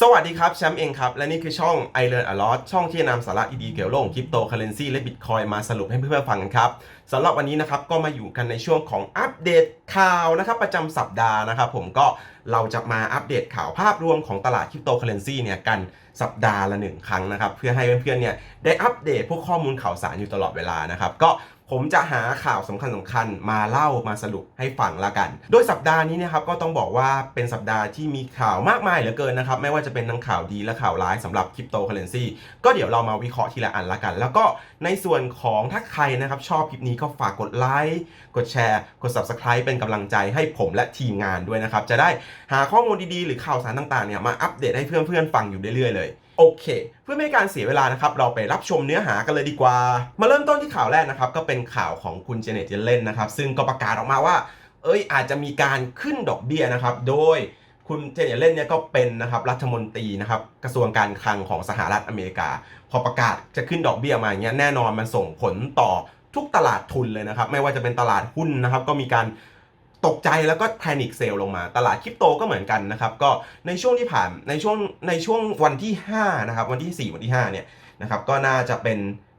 สวัสดีครับ แชมป์เองครับ และนี่คือช่อง i Learn a lot ช่องที่นำสาระดีๆเกี่ยวกับโลกคริปโตเคอเรนซีและบิตคอยมาสรุปให้เพื่อนๆฟังกันครับสำหรับวันนี้นะครับก็มาอยู่กันในช่วงของอัปเดตข่าวนะครับประจำสัปดาห์นะครับผมก็เราจะมาอัปเดตข่าวภาพรวมของตลาดคริปโตเคอเรนซีเนี่ยกันสัปดาห์ละหนึ่งครั้งนะครับเพื่อให้เพื่อนๆเนี่ยได้อัปเดตพวกข้อมูลข่าวสารอยู่ตลอดเวลานะครับก็ ผมจะหาข่าวสำคัญสำคัญมาเล่ามาสรุปให้ฟังละกัน โดยสัปดาห์นี้เนะครับก็ต้องบอกว่าเป็นสัปดาห์ที่มีข่าวมากมายเหลือเกินนะครับ ไม่ว่าจะเป็นทั้งข่าวดีและข่าวร้ายสำหรับคริปโตเคอเรนซีก็เดี๋ยวเรามาวิเคราะห์ทีละอันละกัน แล้วก็ในส่วนของถ้าใครนะครับชอบคลิปนี้ก็ฝากกดไลค์กดแชร์ กด Subscribe เป็นกำลังใจให้ผมและทีมงานด้วยนะครับจะได้หาข้อมูลดีๆ หรือข่าวสารต่างๆเนี่ยมาอัปเดตให้เพื่อนๆฟังอยู่เรื่อยๆเลย โอเค เพื่อไม่ให้การเสียเวลานะครับ เราไปรับชมเนื้อหากันเลยดีกว่า มาเริ่มต้นที่ข่าวแรกนะครับ ก็เป็นข่าวของคุณเจเน็ตเจเลนนะครับ ซึ่งก็ประกาศออกมาว่า เอ้ยอาจจะมีการขึ้นดอกเบี้ยนะครับ โดยคุณเจเน็ตเลนเนี่ยก็เป็นนะครับรัฐมนตรีนะครับกระทรวงการคลังของสหรัฐอเมริกา พอประกาศจะขึ้นดอกเบี้ยมาอย่างเงี้ยแน่นอนมันส่งผลต่อทุกตลาดทุนเลยนะครับ ไม่ว่าจะเป็นตลาดหุ้นนะครับ ก็มีการ ตกใจแล้วก็แพนิคเซลลงมาตลาดคริปโตก็เหมือนกันนะครับก็ในช่วงที่ผ่านในช่วงในช่วงวันที่5นะครับวันที่ 4 วันที่ 5 เนี่ยนะครับก็น่าจะเป็น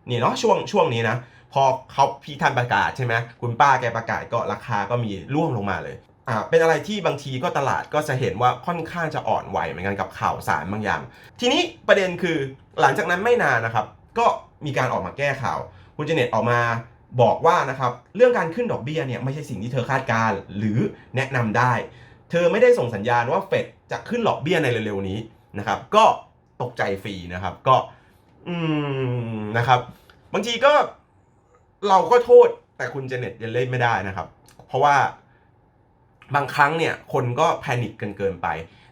นี่เนาะช่วงช่วงนี้นะพอเขาพี่ท่านประกาศใช่ไหมคุณป้าแกประกาศก็ราคาก็มีร่วงลงมาเลยอ่าเป็นอะไรที่บางทีก็ตลาดก็จะเห็นว่าค่อนข้างจะอ่อนไหวเหมือนกันกับข่าวสารบางอย่าง ทีนี้ประเด็นคือหลังจากนั้นไม่นานนะครับ ก็มีการออกมาแก้ข่าว คุณเจเน็ตออกมา บอกว่านะครับเรื่องการขึ้นดอกเบี้ยเนี่ยไม่ใช่สิ่งที่เธอคาดการ์หรือแนะนำได้ เธอไม่ได้ส่งสัญญาณว่าเฟดจะขึ้นดอกเบี้ยในเร็วๆนี้นะครับ ก็ตกใจฟรีนะครับก็อืมนะครับ บางทีก็เราก็โทษแต่คุณเจเน็ตยังเล่นไม่ได้นะครับ เพราะว่าบางครั้งเนี่ยคนก็แพนิคกันเกินไป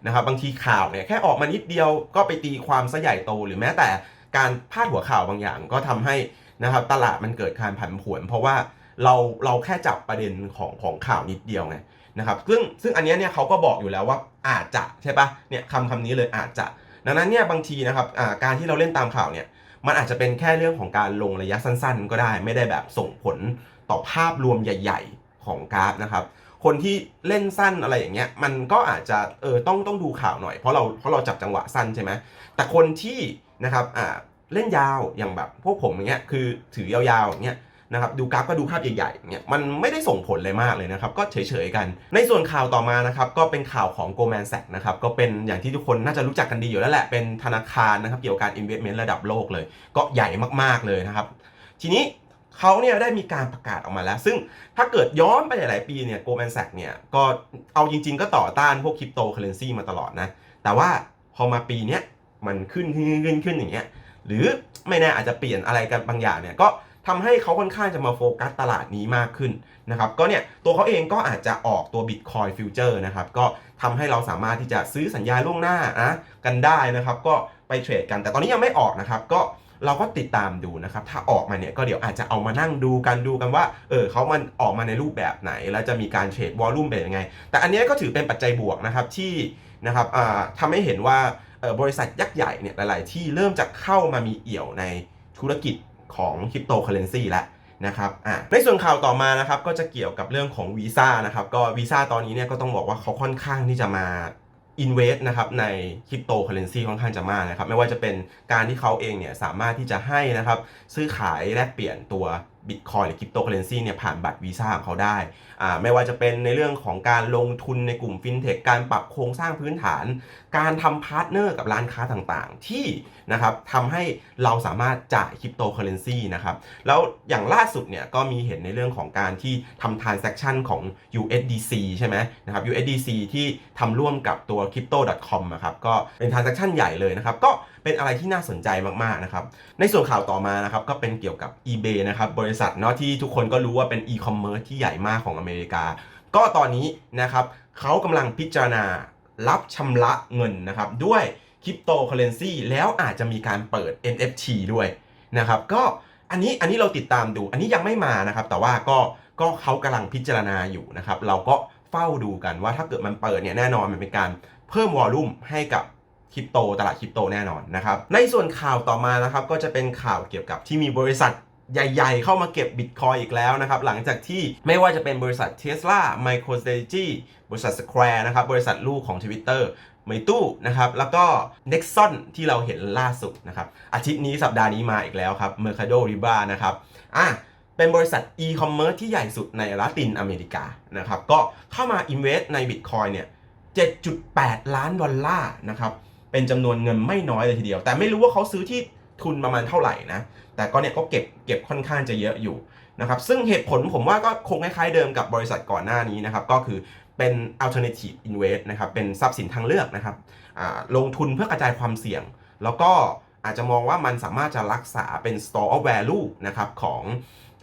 นะครับ บางทีข่าวเนี่ยแค่ออกมานิดเดียวก็ไปตีความซะใหญ่โตหรือแม้แต่การพาดหัวข่าวบางอย่างก็ทำให้ นะครับตลาดมันเกิดการผันผวน เพราะว่าเราเราแค่จับประเด็นของของข่าวนิดเดียวไงนะครับซึ่งซึ่งอันนี้เนี่ยเขาก็บอกอยู่แล้วว่าอาจจะใช่ปะเนี่ยคำคำนี้เลยอาจจะ ดังนั้นเนี่ยบางทีนะครับการที่เราเล่นตามข่าวเนี่ยมันอาจจะเป็นแค่เรื่องของการลงระยะสั้น ๆ ก็ได้ ไม่ได้แบบส่งผลต่อภาพรวมใหญ่ ๆ ของกราฟนะครับ คนที่เล่นสั้นอะไรอย่างเงี้ยมันก็อาจจะเออต้องต้องดูข่าวหน่อยเพราะเราเพราะเราจับจังหวะสั้นใช่ไหมแต่คนที่นะครับอ่า เล่นยาวอย่างแบบพวกผมอย่างเงี้ยคือถือยาวๆอย่างเงี้ยนะครับดูกราฟก็ดูภาพใหญ่ๆเงี้ยมันไม่ได้ส่งผลเลยมากเลยนะครับ ก็เฉยๆกัน ในส่วนข่าวต่อมานะครับ ก็เป็นข่าวของ Goldman Sachs นะครับ ก็เป็นอย่างที่ทุกคนน่าจะรู้จักกันดีอยู่แล้วแหละ เป็นธนาคารนะครับ เกี่ยวกับการ investment ระดับโลกเลย ก็ใหญ่มากๆเลยนะครับ ทีนี้เขาเนี่ยได้มีการประกาศออกมาแล้ว ซึ่งถ้าเกิดย้อนไปหลายๆปีเนี่ยโกลแมนแซกเนี่ยก็เอาจริง ๆ ก็ต่อต้านพวกคริปโตเคอเรนซีมาตลอดนะแต่ว่าพอมาปีเนี้ยมันขึ้นขึ้นขึ้นขึ้นอย่างเงี้ย หรือไม่แน่อาจจะเปลี่ยนอะไรกันบางอย่างเนี่ยก็ทำให้เขาค่อนข้างจะมาโฟกัสตลาดนี้มากขึ้นนะครับก็เนี่ยตัวเขาเองก็อาจจะออกตัว Bitcoin Future นะครับก็ทำให้เราสามารถที่จะซื้อสัญญาล่วงหน้านะกันได้นะครับ ก็ไปเทรดกันแต่ตอนนี้ยังไม่ออกนะครับก็เราก็ติดตามดูนะครับ ถ้าออกมาเนี่ยก็เดี๋ยวอาจจะเอามานั่งดูกันดูกันว่า เออเขามันออกมาในรูปแบบไหน แล้วจะมีการเทรดวอลลุ่มเป็นยังไง แต่อันนี้ก็ถือเป็นปัจจัยบวกนะครับที่นะครับอ่าทำให้เห็นว่า บริษัทยักษ์ใหญ่เนี่ยหลาย ๆ ที่เริ่มจะเข้ามามีเอี่ยวในธุรกิจของคริปโตเคอเรนซีแล้วนะครับอ่าในส่วนข่าวต่อมานะครับก็จะเกี่ยวกับเรื่องของวีซ่านะครับก็วีซ่าตอนนี้เนี่ยก็ต้องบอกว่าเขาค่อนข้างที่จะมา invest นะครับในคริปโตเคอเรนซีค่อนข้างจะมากนะครับไม่ว่าจะเป็นการที่เขาเองเนี่ยสามารถที่จะให้นะครับซื้อขายแลกเปลี่ยนตัว Bitcoin หรือคริปโตเคอเรนซีเนี่ยผ่านบัตรวีซ่าของเขาได้อ่าไม่ว่าจะเป็นในเรื่องของการลงทุนในกลุ่มฟินเทคการปรับโครงสร้างพื้นฐาน การทำพาร์ทเนอร์กับร้านค้าต่างๆ ที่นะครับทำให้เราสามารถจ่ายคริปโตเคอเรนซีนะครับ แล้วอย่างล่าสุดเนี่ยก็มีเห็นในเรื่องของการที่ทำ transaction ของ USDC ใช่ไหมนะครับ USDC ที่ทำร่วมกับตัว crypto.com อะครับก็เป็น transaction ใหญ่เลยนะครับก็ เป็นอะไรที่น่าสนใจมากๆนะครับในส่วนข่าวต่อมานะครับก็เป็นเกี่ยวกับ eBay นะครับบริษัทเนาะที่ทุกคนก็รู้ว่าเป็น e-commerce ที่ใหญ่มากของอเมริกา ก็ตอนนี้นะครับเขากำลังพิจารณารับชำระเงินนะครับด้วยคริปโตเคอเรนซีแล้วอาจจะมีการเปิด NFT ด้วยนะครับก็อันนี้อันนี้เราติดตามดูอันนี้ยังไม่มานะครับ แต่ว่าก็ก็เขากำลังพิจารณาอยู่นะครับ เราก็เฝ้าดูกันว่าถ้าเกิดมันเปิดเนี่ยแน่นอนมันเป็นการเพิ่มวอลลุ่มให้กับ คริปโตตลาดคริปโตแน่นอนนะครับ ในส่วนข่าวต่อมานะครับก็จะเป็นข่าวเกี่ยวกับที่มีบริษัทใหญ่ ๆ เข้ามาเก็บบิตคอยอีกแล้วนะครับ หลังจากที่ไม่ว่าจะเป็นบริษัท Tesla MicroStrategy บริษัท Square นะครับ บริษัทลูกของ Twitter เมยตู้นะครับ แล้วก็ Nexon ที่เราเห็นล่าสุดนะครับ อาทิตย์นี้สัปดาห์นี้มาอีกแล้วครับ Mercado Libre นะครับอะเป็นบริษัท e-commerce ที่ใหญ่สุดในลาตินอเมริกานะครับ ก็เข้ามา invest ใน Bitcoin เนี่ย 7.8 ล้านดอลลาร์นะครับ เป็นจำนวนเงินไม่น้อยเลยทีเดียว แต่ไม่รู้ว่าเขาซื้อที่ทุนประมาณเท่าไหร่นะ แต่ก็เนี่ยก็เก็บเก็บค่อนข้างจะเยอะอยู่นะครับ ซึ่งเหตุผลผมว่าก็คงคล้ายๆเดิมกับบริษัทก่อนหน้านี้นะครับ ก็คือเป็น alternative invest นะครับ เป็นทรัพย์สินทางเลือกนะครับ ลงทุนเพื่อกระจายความเสี่ยง แล้วก็อาจจะมองว่ามันสามารถจะรักษาเป็น store of value นะครับของ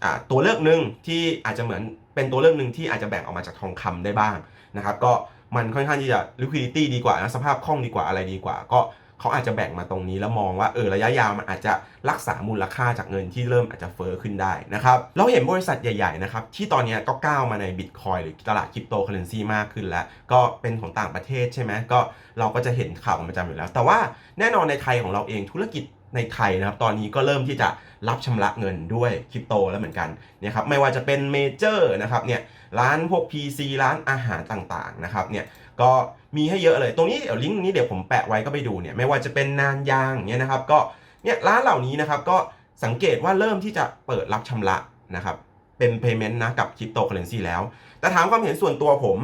อตัวเลือกหนึ่งที่อาจจะเหมือนเป็นตัวเลือกหนึ่งที่อาจจะแบ่งออกมาจากทองคำได้บ้างนะครับ ก็ มันค่อนข้างที่จะ liquidity ดีกว่านะสภาพคล่องดีกว่าอะไรดีกว่า ก็เขาอาจจะแบ่งมาตรงนี้แล้วมองว่าเออระยะยาวมันอาจจะรักษามูลค่าจากเงินที่เริ่มอาจจะเฟอ้อขึ้นได้นะครับเราเห็นบริษัทใหญ่ๆนะครับที่ตอนนี้ก็ก้าวมาในบิตคอยหรือตลาดคริปโตเคอเรนซีมากขึ้นแล้ว ก็เป็นของต่างประเทศใช่ไหมก็เราก็จะเห็นข่าวประจำอยู่แล้ว แต่ว่าแน่นอนในไทยของเราเองธุรกิจ ในไทยนะครับ ตอนนี้ก็เริ่มที่จะรับชำระเงินด้วยคริปโตแล้วเหมือนกันเนี่ยครับไม่ว่าจะเป็นเมเจอร์นะครับเนี่ยร้านพวก PC ร้านอาหารต่างๆนะครับเนี่ยก็มีให้เยอะเลยตรงนี้เดี๋ยวลิงก์นี้เดี๋ยวผมแปะไว้ก็ไปดูเนี่ยไม่ว่าจะเป็นนานยางเนี่ยนะครับก็เนี่ยร้านเหล่านี้นะครับก็สังเกตว่าเริ่มที่จะเปิดรับชำระนะครับเป็น payment นะกับคริปโตเคอเรนซีแล้ว แต่ถามความเห็นส่วนตัวผม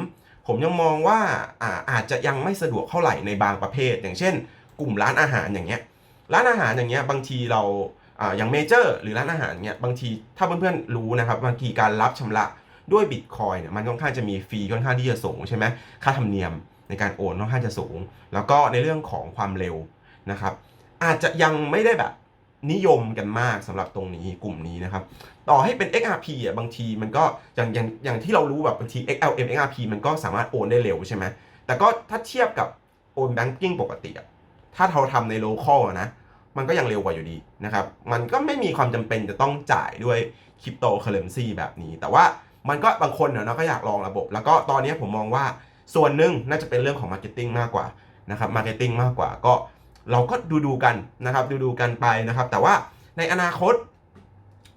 ผมยังมองว่าอาอาจจะยังไม่สะดวกเท่าไหร่ในบางประเภท อย่างเช่น กลุ่มร้านอาหารอย่างเงี้ย ร้านอาหารอย่างเงี้ยบางทีเราอ่าอย่างเมเจอร์หรือร้านอาหารเงี้ยบางทีถ้าเพื่อนๆรู้นะครับบางทีการรับชำระด้วยบิตคอยเนี่ยมันค่อนข้างจะมีฟรีค่อนข้างที่จะสูงใช่ไหมค่าธรรมเนียมในการโอนค่อนข้างจะสูง แล้วก็ในเรื่องของความเร็วนะครับ อาจจะยังไม่ได้แบบนิยมกันมากสำหรับตรงนี้กลุ่มนี้นะครับ ต่อให้เป็น XRP อะบางทีมันก็อย่างอย่างอย่างที่เรารู้แบบบางที XLM XRP มันก็สามารถโอนได้เร็วใช่ไหมแต่ก็ถ้าเทียบกับโอนแบงกิ้งปกติอะ ถ้าเราทำในโลคอลนะ มันก็ยังเร็วกว่าอยู่ดีนะครับ มันก็ไม่มีความจำเป็นจะต้องจ่ายด้วยคริปโตเคอเรนซีแบบนี้ แต่ว่ามันก็บางคนเนาะก็อยากลองระบบ แล้วก็ตอนนี้ผมมองว่าส่วนหนึ่งน่าจะเป็นเรื่องของมาร์เก็ตติ้งมากกว่านะครับมาร์เก็ตติ้งมากกว่าก็เราก็ดูดูกันนะครับดูดูกันไปนะครับ แต่ว่าในอนาคต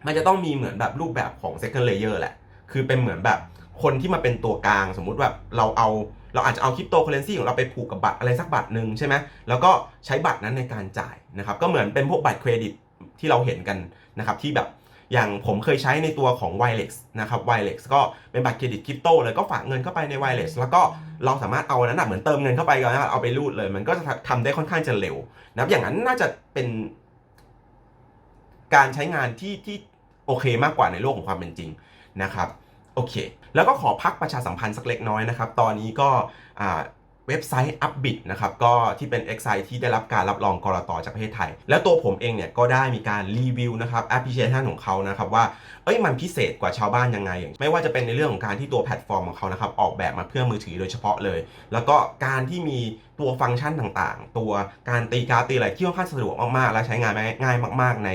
มันจะต้องมีเหมือนแบบรูปแบบของ second layer แหละ คือเป็นเหมือนแบบ คนที่มาเป็นตัวกลางสมมุติแบบเราเอาเราอาจจะเอาคริปโตเคอเรนซีของเราไปผูกกับบัตรอะไรสักบัตรหนึ่งใช่ไหมแล้วก็ใช้บัตรนั้นในการจ่ายนะครับก็เหมือนเป็นพวกบัตรเครดิตที่เราเห็นกันนะครับที่แบบอย่างผมเคยใช้ในตัวของ w i l e x นะครับ w i l e x ก็เป็นบัตรเครดิตคริปโตเลยก็ฝากเงินเข้าไปใน w i l e x แล้วก็เราสามารถเอานั้นนะเหมือนเติมเงินเข้าไปก็นะเอาไปรูดเลย มันก็จะทำได้ค่อนข้างจะเร็วนะครับอย่างนั้นน่าจะเป็นการใช้งานที่ที่โอเคมากกว่าในโลกของความเป็นจริงนะครับ โอเค แล้วก็ขอพักประชาสัมพันธ์สักเล็กน้อยนะครับ ตอนนี้ก็เว็บไซต์ Upbit นะครับก็ที่เป็น e x i ที่ได้รับการรับรองกรตจากประเทศไทย แล้วตัวผมเองเนี่ยก็ได้มีการรีวิวนะครับแอปพลิเคชันของเขานะครับว่าเอ้ยมันพิเศษกว่าชาวบ้านยังไง ไม่ว่าจะเป็นในเรื่องของการที่ตัวแพลตฟอร์มของเขานะครับออกแบบมาเพื่อมือถือโดยเฉพาะเลย แล้วก็การที่มีตัวฟังก์ชันต่างๆ ตัวการตีการ์ดตีอะไรที่ค่อนข้างสะดวกมากๆ และใช้งานง่ายมาก ๆ ใน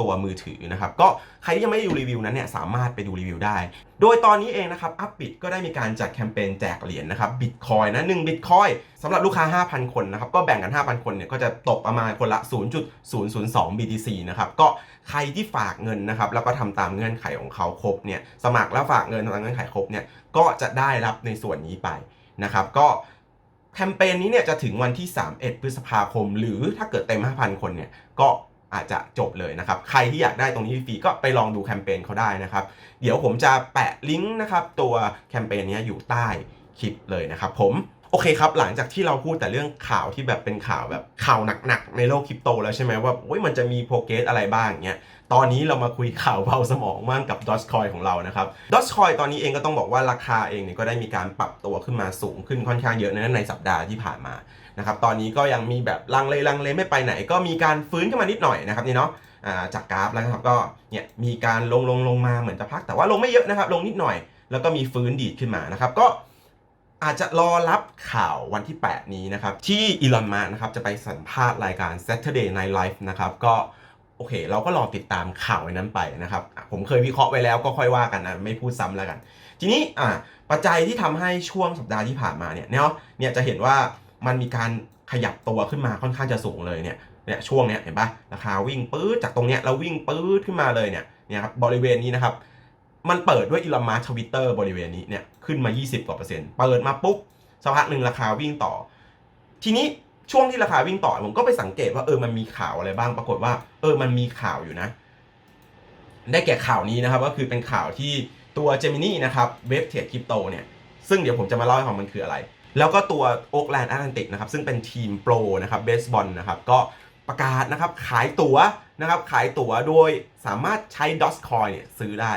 ตัวมือถือนะครับ ก็ใครที่ยังไม่ได้ดูรีวิวนั้นเนี่ยสามารถไปดูรีวิวได้ โดยตอนนี้เองนะครับอัพบิ t ก็ได้มีการจัดแคมเปญแจกเหรียญนะครับบิตคอยนะ1บิตคอยสำหรับลูกค้า 5,000 คนนะครับ ก็แบ่งกัน 5,000 คนเนี่ยก็จะตกประมาณคนละ 0.002 BTC นะครับ ก็ใครที่ฝากเงินนะครับ แล้วก็ทำตามเงื่อนไขของเขาครบเนี่ยสมัครแล้วฝากเงินตามเงื่อนไขครบเนี่ยก็จะได้รับในส่วนนี้ไปนะครับก็แคมเปญนี้เนี่ยจะถึงวันที่ 31 พฤษภาคม หรือถ้าเกิดเต็ม 5,000 คนเนี่ยก็ อาจจะจบเลยนะครับ ใครที่อยากได้ตรงนี้ฟรีก็ไปลองดูแคมเปญเขาได้นะครับ เดี๋ยวผมจะแปะลิงก์นะครับตัวแคมเปญนี้อยู่ใต้คลิปเลยนะครับผม โอเคครับ หลังจากที่เราพูดแต่เรื่องข่าวที่แบบเป็นข่าวแบบข่าวหนักๆในโลกคริปโตแล้วใช่ไหมว่าโอ้ยมันจะมีโปรเกรสอะไรบ้างเงี้ยตอนนี้เรามาคุยข่าวเบาสมองมากกับ Dogecoin ของเรานะครับ Dogecoin ตอนนี้เองก็ต้องบอกว่าราคาเองเนี่ยก็ได้มีการปรับตัวขึ้นมาสูงขึ้นค่อนข้างเยอะในในสัปดาห์ที่ผ่านมานะครับตอนนี้ก็ยังมีแบบลังเลลังเลไม่ไปไหน ก็มีการฟื้นขึ้นมานิดหน่อยนะครับนี่เนาะจากกราฟแล้วนะครับก็เนี่ยมีการลงลงลงมาเหมือนจะพักแต่ว่าลงไม่เยอะนะครับลงนิดหน่อย แล้วก็มีฟื้นดีดขึ้นมานะครับก็ อาจจะรอรับข่าววันที่ 8 นี้นะครับ ที่อีลอนมานะครับจะไปสัมภาษณ์รายการ Saturday Night Live นะครับ ก็โอเค เราก็รอติดตามข่าวในนั้นไปนะครับ ผมเคยวิเคราะห์ไว้แล้วก็ค่อยว่ากันนะ ไม่พูดซ้ำแล้วกัน ทีนี้อะปัจจัยที่ทำให้ช่วงสัปดาห์ที่ผ่านมาเนี่ยเนาะเนี่ยจะเห็นว่ามันมีการขยับตัวขึ้นมาค่อนข้างจะสูงเลยเนี่ยเนี่ยช่วงเนี้ยเห็นปะราคาวิ่งปื๊ดจากตรงเนี้ยแล้ววิ่งปื๊ดขึ้นมาเลยเนี่ยเนี่ยครับบริเวณนี้นะครับมันเปิดด้วยอีลอนมาทวิตเตอร์บริเวณนี้เนี่ย ขึ้นมา 20 กว่าเปอร์เซ็นต์เปิดมาปุ๊บสักพักหนึ่งราคาวิ่งต่อ ทีนี้ช่วงที่ราคาวิ่งต่อผมก็ไปสังเกตว่าเออมันมีข่าวอะไรบ้างปรากฏว่า เออมันมีข่าวอยู่นะ ได้แก่ข่าวนี้นะครับ ก็คือเป็นข่าวที่ตัว Gemini นะครับเว็บเทรดคริปโตเนี่ย ซึ่งเดี๋ยวผมจะมาเล่าให้ฟังมันคืออะไร แล้วก็ตัว Oakland Atlantic นะครับ ซึ่งเป็นทีมโปรนะครับเบสบอลนะครับ ก็ประกาศนะครับขายตั๋วนะครับ ขายตั๋วโดยสามารถใช้ d o g e c o i เนี่ยซื้อได้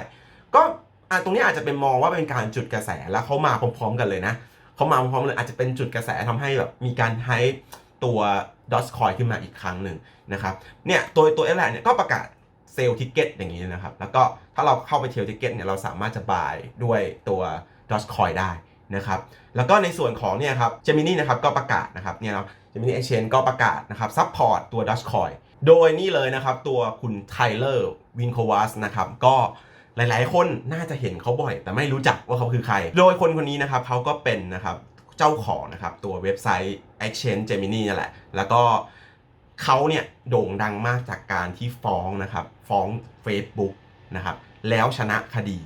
อะตรงนี้อาจจะเป็นมองว่าเป็นการจุดกระแสแล้วเขามาพร้อมๆกันเลยนะเขามาพร้อมๆเลยอาจจะเป็นจุดกระแสทำให้แบบมีการให้ตัว Dogecoin ขึ้นมาอีกครั้งหนึ่งนะครับเนี่ยตัวตัวเอลแลนเนี่ยก็ประกาศเซลล์ทิกเก็ตอย่างนี้นะครับ แล้วก็ถ้าเราเข้าไปเทลทิกเก็ตเนี่ยเราสามารถจะบายด้วยตัว Dogecoin ได้นะครับแล้วก็ในส่วนของเนี่ยครับ Gemini นะครับก็ประกาศนะครับเนี่ยเนาะ Gemini Exchange ก็ประกาศนะครับซัพพอร์ตตัว Dogecoin โดยนี่เลยนะครับตัวคุณไทเลอร์วินโควัสนะครับก็ หลาย ๆ คนน่าจะเห็นเขาบ่อย แต่ไม่รู้จักว่าเขาคือใคร โดยคนคนนี้นะครับเขาก็เป็นนะครับเจ้าของนะครับตัวเว็บไซต์ Exchange Gemini นั่แหละ แล้วก็เขาเนี่ยโด่งดังมากจากการที่ฟ้องนะครับฟ้อง Facebook นะครับแล้วชนะคดี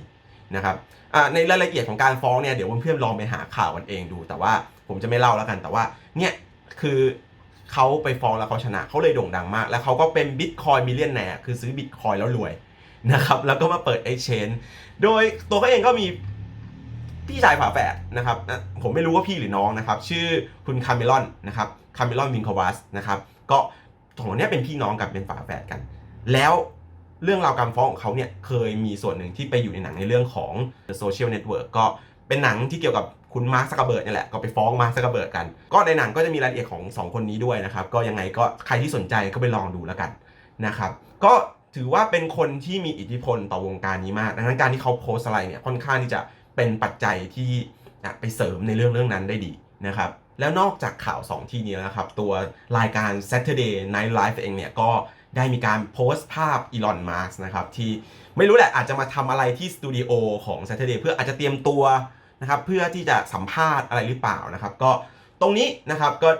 นะครับในรายละเอียดของการฟ้องเนี่ยเดี๋ยวเพื่อนๆลองไปหาข่าวกันเองดู แต่ว่าผมจะไม่เล่าแล้วกัน แต่ว่าเนี่ยคือเขาไปฟ้องแล้วเขาชนะเขาเลยโด่งดังมาก แล้วเขาก็เป็นบิตคอยมิเลียนแนร์คือซื้อบิตคอยแล้วรวย นะครับแล้วก็มาเปิด Exchange โดยตัวเขาเองก็มีพี่ชายฝาแฝดนะครับผมไม่รู้ว่าพี่หรือน้องนะครับ ชื่อคุณคาเมลอนนะครับคาเมลอนวินคอวัสนะครับก็สองคนเนี้ยเป็นพี่น้องกันเป็นฝาแฝดกัน แล้วเรื่องราวการฟ้องของเขาเนี่ยเคยมีส่วนหนึ่งที่ไปอยู่ในหนังในเรื่องของ The Social Network ก็เป็นหนังที่เกี่ยวกับคุณมาร์คซักเบิร์ดนี่แหละก็ไปฟ้องมาร์คซักเบิร์ดกัน ก็ในหนังก็จะมีรายละเอียดของ 2 คนนี้ด้วยนะครับ ก็ยังไงก็ใครที่สนใจก็ไปลองดูแล้วกันนะครับ ก็ ถือว่าเป็นคนที่มีอิทธิพลต่อวงการนี้มาก ดังนั้นการที่เขาโพสต์อะไรเนี่ยค่อนข้างที่จะเป็นปัจจัยที่ไปเสริมในเรื่องเรื่องนั้นได้ดีนะครับแล้วนอกจากข่าว 2 ที่นี้แล้วนะครับ ตัวรายการ Saturday Night Live เองเนี่ยก็ได้มีการโพสต์ภาพอีลอนมาร์กนะครับ ที่ไม่รู้แหละอาจจะมาทำอะไรที่สตูดิโอของ Saturday เพื่ออาจจะเตรียมตัวนะครับ เพื่อที่จะสัมภาษณ์อะไรหรือเปล่านะครับ ก็ตรงนี้นะครับก็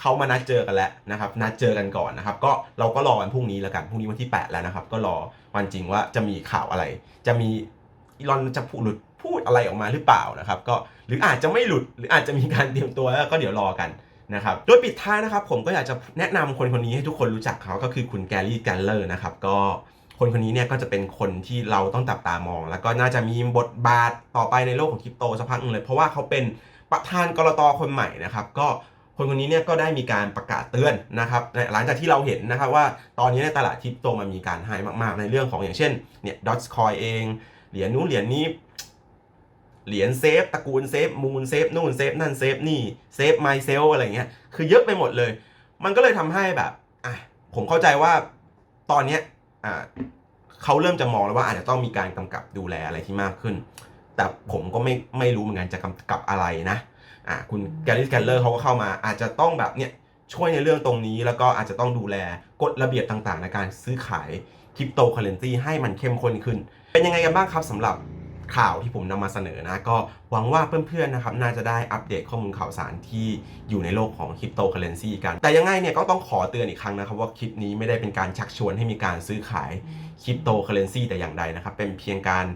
เขามานัดเจอกันแล้วนะครับ นัดเจอกันก่อนนะครับ ก็เราก็รอวันพรุ่งนี้แล้วกันพรุ่งนี้วันที่ 8 แล้วนะครับ ก็รอวันจริงว่าจะมีข่าวอะไร จะมีอีลอนจะพูดหลุดพูดอะไรออกมาหรือเปล่านะครับ ก็หรืออาจจะไม่หลุดหรืออาจจะมีการเตรียมตัวแล้วก็เดี๋ยวรอกันนะครับโดยปิดท้ายนะครับ ผมก็อยากจะแนะนำคนคนนี้ให้ทุกคนรู้จักเขาก็คือคุณแกรี่แกลเลอร์นะครับก็คนคนนี้เนี่ยก็จะเป็นคนที่เราต้องจับตามอง แล้วก็น่าจะมีบทบาทต่อไปในโลกของคริปโตสักพักนึงเลย เพราะว่าเขาเป็นประธานกรตคนใหม่นะครับ ก็ คนคนนี้เนี่ยก็ได้มีการประกาศเตือนนะครับหลังจากที่เราเห็นนะครับว่าตอนนี้ในตลาดคริปโตมันมีการไฮมากๆ ในเรื่องของอย่างเช่นเนี่ยดอทคอยเอง เหรียญนู้นเหรียญนี้เหรียญเซฟตระกูลเซฟมูนเซฟนู่นเซฟนั่นเซฟนี่เซฟไมเซลอะไรเงี้ยคือเยอะไปหมดเลย มันก็เลยทำให้แบบอะผมเข้าใจว่าตอนเนี้ยอะเขาเริ่มจะมองแล้วว่าอาจจะต้องมีการกำกับดูแลอะไรที่มากขึ้น แต่ผมก็ไม่ไม่รู้เหมือนกันจะกำกับอะไรนะ อะคุณแกลิสแกลเลอร์เขาก็เข้ามา อาจจะต้องแบบเนี่ยช่วยในเรื่องตรงนี้แล้วก็อาจจะต้องดูแลกฎระเบียบต่างๆ ในการซื้อขายคริปโตเคอเรนซีให้มันเข้มข้นขึ้น เป็นยังไงกันบ้างครับสำหรับข่าวที่ผมนำมาเสนอนะ ก็หวังว่าเพื่อนๆนะครับน่าจะได้อัปเดตข้อมูลข่าวสารที่อยู่ในโลกของคริปโตเคอเรนซีกัน แต่ยังไงเนี่ยก็ต้องขอเตือนอีกครั้งนะครับ ว่าคลิปนี้ไม่ได้เป็นการชักชวนให้มีการซื้อขายคริปโตเคอเรนซีแต่อย่างใดนะครับ เป็นเพียงการ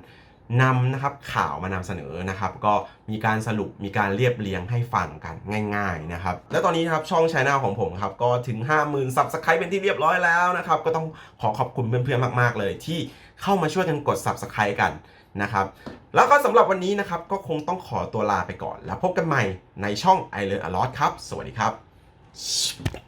นำนะครับข่าวมานำเสนอนะครับ ก็มีการสรุปมีการเรียบเรียงให้ฟังกันง่าย ๆนะครับ และตอนนี้นะครับช่องช anel ของผมครับก็ถึง 50,000 Subscribe เป็นที่เรียบร้อยแล้วนะครับ ก็ต้องขอขอบคุณเพื่อนๆมาก ๆ เลยที่เข้ามาช่วยกันกด Subscribe กันนะครับ แล้วก็สำหรับวันนี้นะครับก็คงต้องขอตัวลาไปก่อน แล้วพบกันใหม่ในช่อง i l e a r n a lot ครับ สวัสดีครับ